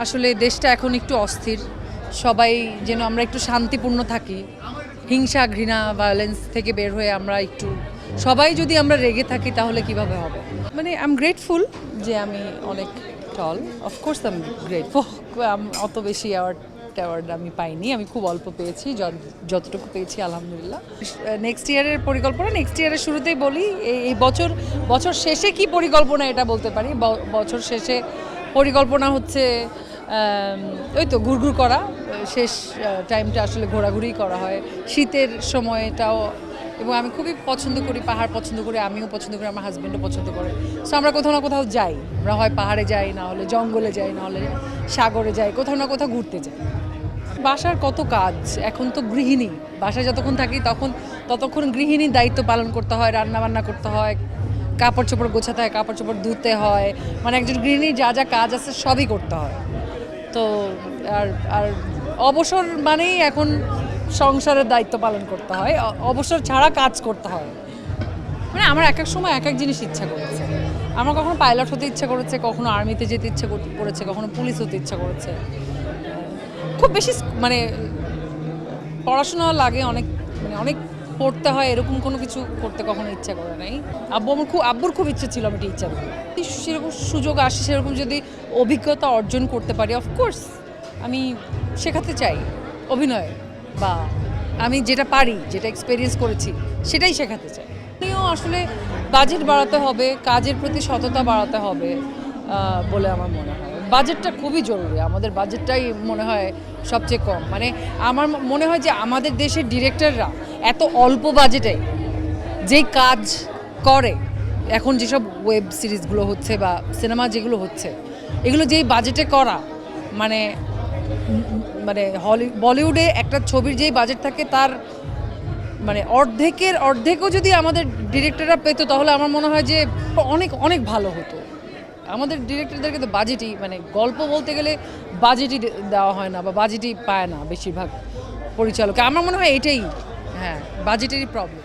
আসলে দেশটা এখন একটু অস্থির। সবাই যেন আমরা একটু শান্তিপূর্ণ থাকি। হিংসা ঘৃণা ভায়োলেন্স থেকে বের হয়ে আমরা একটু সবাই যদি আমরা রেগে থাকি তাহলে কীভাবে হবে? মানে আই এম গ্রেটফুল যে আমি অনেক tall of course I am grateful অত বেশি অ্যাওয়ার্ড অ্যাওয়ার্ড আমি পাইনি। আমি খুব অল্প পেয়েছি। যত- যতটুকু পেয়েছি আলহামদুলিল্লাহ। নেক্সট ইয়ারের পরিকল্পনা নেক্সট ইয়ারের শুরুতেই বলি এই- এই বছর বছর শেষে কি পরিকল্পনা এটা বলতে পারি? বছর শেষে পরিকল্পনা হচ্ছে ওই তো ঘুরঘুর করা, শেষ টাইমটা আসলে ঘোরাঘুরি করা হয়। শীতের সময়টাও, এবং আমি খুবই পছন্দ করি, পাহাড় পছন্দ করি, আমিও পছন্দ করি, আমার হাজব্যান্ডও পছন্দ করে। সো আমরা কোথাও না কোথাও যাই। আমরা হয় পাহাড়ে যাই, না হলে জঙ্গলে যাই, না হলে সাগরে যাই, কোথাও না কোথাও ঘুরতে যাই। বাসার কত কাজ, এখন তো গৃহিণী। বাসায় যতক্ষণ থাকি, তখন, ততক্ষণ গৃহিণীর দায়িত্ব পালন করতে হয় রান্না বান্না করতে হয় কাপড় চোপড় গোছাতে হয় কাপড় চোপড় ধুতে হয়। মানে একজন গৃহিণীর যা যা কাজ আছে, সবই করতে হয়। তো আর আর অবসর মানেই এখন সংসারের দায়িত্ব পালন করতে হয়। অবসর ছাড়া কাজ করতে হয়। মানে আমার এক এক সময় এক এক জিনিস ইচ্ছা করেছে। আমার কখনো পাইলট হতে ইচ্ছা করেছে, কখনো আর্মিতে যেতে ইচ্ছা করেছে, কখনো পুলিশ হতে ইচ্ছা করেছে। খুব বেশি মানে পড়াশোনা লাগে অনেক মানে অনেক পড়তে হয়, এরকম কোনো কিছু করতে কখনো ইচ্ছা করে নাই। আব্বু আমার খুব, আব্বুর খুব ইচ্ছে ছিল আমি টিচার সেরকম সুযোগ আসে, সেরকম যদি অভিজ্ঞতা অর্জন করতে পারি অফকোর্স আমি শেখাতে চাই অভিনয় বা আমি যেটা পারি, যেটা এক্সপিরিয়েন্স করেছি, সেটাই শেখাতে চাই। আমিও আসলে বাজেট বাড়াতে হবে, কাজের প্রতি সততা বাড়াতে হবে বলে আমার মনে হয়। বাজেটটা খুবই জরুরি, আমাদের বাজেটটাই মনে হয় সবচেয়ে কম। মানে আমার মনে হয় যে আমাদের দেশের ডিরেক্টররা এত অল্প বাজেটে যেই কাজ করে, এখন যেসব ওয়েব সিরিজগুলো হচ্ছে বা সিনেমা যেগুলো হচ্ছে, এগুলো যেই বাজেটে করা মানে মানে হলি, বলিউডে একটা ছবির যেই বাজেট থাকে তার মানে অর্ধেকের, অর্ধেকও যদি আমাদের ডিরেক্টররা পেতো তাহলে আমার মনে হয় যে অনেক অনেক ভালো হতো। আমাদের ডিরেক্টরদেরকে তো বাজেটই মানে গল্প বলতে গেলে বাজেটই দেওয়া হয় না বা বাজেটই পায় না বেশিরভাগ পরিচালক আমার মনে হয় এটাই হ্যাঁ বাজেটেরই প্রবলেম